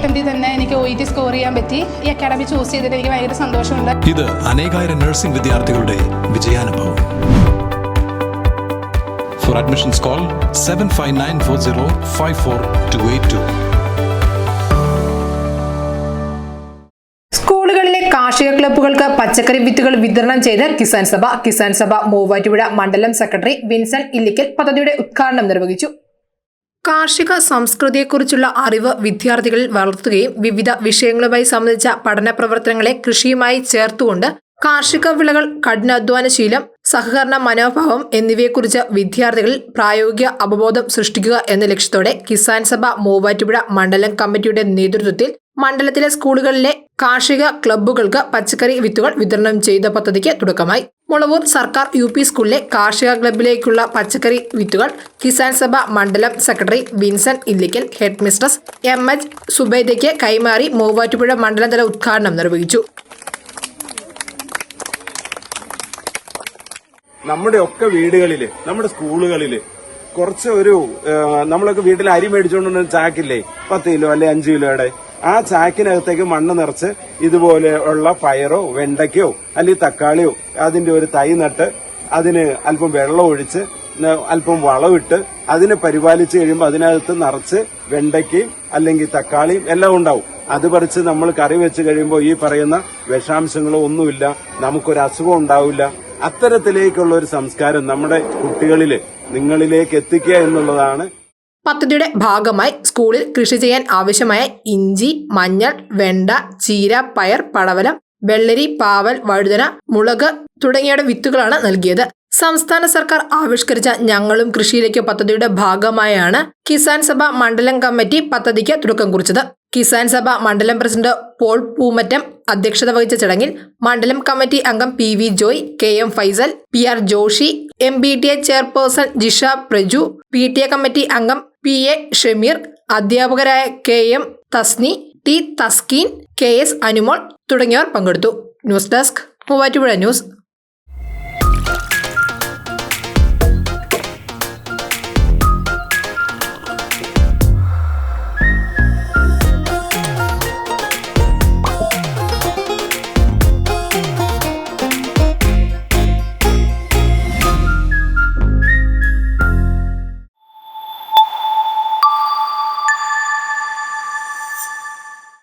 അറ്റംപ്റ്റിൽ തന്നെ എനിക്ക് O E T score ചെയ്യാൻ പറ്റി. ഈ അക്കാഡമി ചൂസ് ചെയ്തിട്ട് എനിക്ക് ഭയങ്കര സന്തോഷമുണ്ട്. ഇത് അനേകായിരം നഴ്സിംഗ് വിദ്യാർത്ഥികളുടെ വിജയാനുഭവം. For admissions call seven five nine four zero five four two eight two സ്കൂളുകളിലെ കാർഷിക ക്ലബ്ബുകൾക്ക് പച്ചക്കറി വിത്തുകൾ വിതരണം ചെയ്ത് കിസാൻ സഭ കിസാൻ സഭ മൂവാറ്റുപുഴ മണ്ഡലം സെക്രട്ടറി വിൻസൺ ഇല്ലിക്കൽ പദ്ധതിയുടെ ഉദ്ഘാടനം നിർവഹിച്ചു. കാർഷിക സംസ്കൃതിയെക്കുറിച്ചുള്ള അറിവ് വിദ്യാർത്ഥികളിൽ വളർത്തുകയും വിവിധ വിഷയങ്ങളുമായി സംബന്ധിച്ച പഠന പ്രവർത്തനങ്ങളെ കൃഷിയുമായി ചേർത്തുകൊണ്ട് കാർഷിക വിളകൾ കഠിനാധ്വാനശീലം സഹകരണ മനോഭാവം എന്നിവയെക്കുറിച്ച് വിദ്യാർത്ഥികളിൽ പ്രായോഗിക അവബോധം സൃഷ്ടിക്കുക എന്ന ലക്ഷ്യത്തോടെ കിസാൻ സഭ മൂവാറ്റുപുഴ മണ്ഡലം കമ്മിറ്റിയുടെ നേതൃത്വത്തിൽ മണ്ഡലത്തിലെ സ്കൂളുകളിലെ കാർഷിക ക്ലബ്ബുകൾക്ക് പച്ചക്കറി വിത്തുകൾ വിതരണം ചെയ്ത പദ്ധതിക്ക് തുടക്കമായി. മുളവൂർ സർക്കാർ യു പി സ്കൂളിലെ കാർഷിക ക്ലബിലേക്കുള്ള പച്ചക്കറി വിത്തുകൾ കിസാൻ സഭ മണ്ഡലം secretary Vincent Illikkal head mistress M H സുബൈദയ്ക്ക് കൈമാറി മൂവാറ്റുപുഴ മണ്ഡലതല ഉദ്ഘാടനം നിർവഹിച്ചു. നമ്മുടെ ഒക്കെ വീടുകളിൽ നമ്മുടെ സ്കൂളുകളിൽ കുറച്ച് ഒരു നമ്മളൊക്കെ വീട്ടിൽ അരി മേടിച്ചുകൊണ്ടുവന്ന ചാക്കില്ലേ പത്ത് കിലോ അല്ലെ അഞ്ച് കിലോയുടെ ആ ചാക്കിനകത്തേക്ക് മണ്ണ് നിറച്ച് ഇതുപോലെ ഉള്ള പയറോ വെണ്ടയ്ക്കോ അല്ലെങ്കിൽ തക്കാളിയോ അതിന്റെ ഒരു തൈ നട്ട് അതിന് അല്പം വെള്ളം ഒഴിച്ച് അല്പം വളമിട്ട് അതിനെ പരിപാലിച്ച് കഴിയുമ്പോൾ അതിനകത്ത് നിറച്ച് വെണ്ടയ്ക്കയും അല്ലെങ്കിൽ തക്കാളിയും എല്ലാം ഉണ്ടാവും. അത് പറിച്ച് നമ്മൾ കറി വെച്ച് കഴിയുമ്പോൾ ഈ പറയുന്ന വിഷാംശങ്ങളോ ഒന്നുമില്ല നമുക്കൊരു അസുഖം ഉണ്ടാവില്ല. അത്തരത്തിലേക്കുള്ള ഒരു സംസ്കാരം നമ്മുടെ കുട്ടികളിൽ നിങ്ങളിലേക്ക് എത്തിക്കുക എന്നുള്ളതാണ് പദ്ധതിയുടെ ഭാഗമായി സ്കൂളിൽ കൃഷി ചെയ്യാൻ ആവശ്യമായ ഇഞ്ചി മഞ്ഞൾ വെണ്ട ചീര പയർ പടവലം വെള്ളരി പാവൽ വഴുതന മുളക് തുടങ്ങിയുടെ വിത്തുകളാണ് നൽകിയത്. സംസ്ഥാന സർക്കാർ ആവിഷ്കരിച്ച ഞങ്ങളും കൃഷിയിലേക്ക് പദ്ധതിയുടെ ഭാഗമായാണ് കിസാൻ സഭ മണ്ഡലം കമ്മിറ്റി പദ്ധതിക്ക് തുടക്കം കുറിച്ചത്. കിസാൻ സഭ മണ്ഡലം പ്രസിഡന്റ് പോൾ പൂമറ്റം അധ്യക്ഷത വഹിച്ച ചടങ്ങിൽ മണ്ഡലം കമ്മിറ്റി അംഗം P V Joy K M Faisal P R Joshi M B T A chairperson Jisha Praju P T A committee അംഗം പി എ ഷമീർ അധ്യാപകരായ K M Thasni T Thaskeen K S Anumol തുടങ്ങിയവർ പങ്കെടുത്തു. News desk Muvattupuzha news.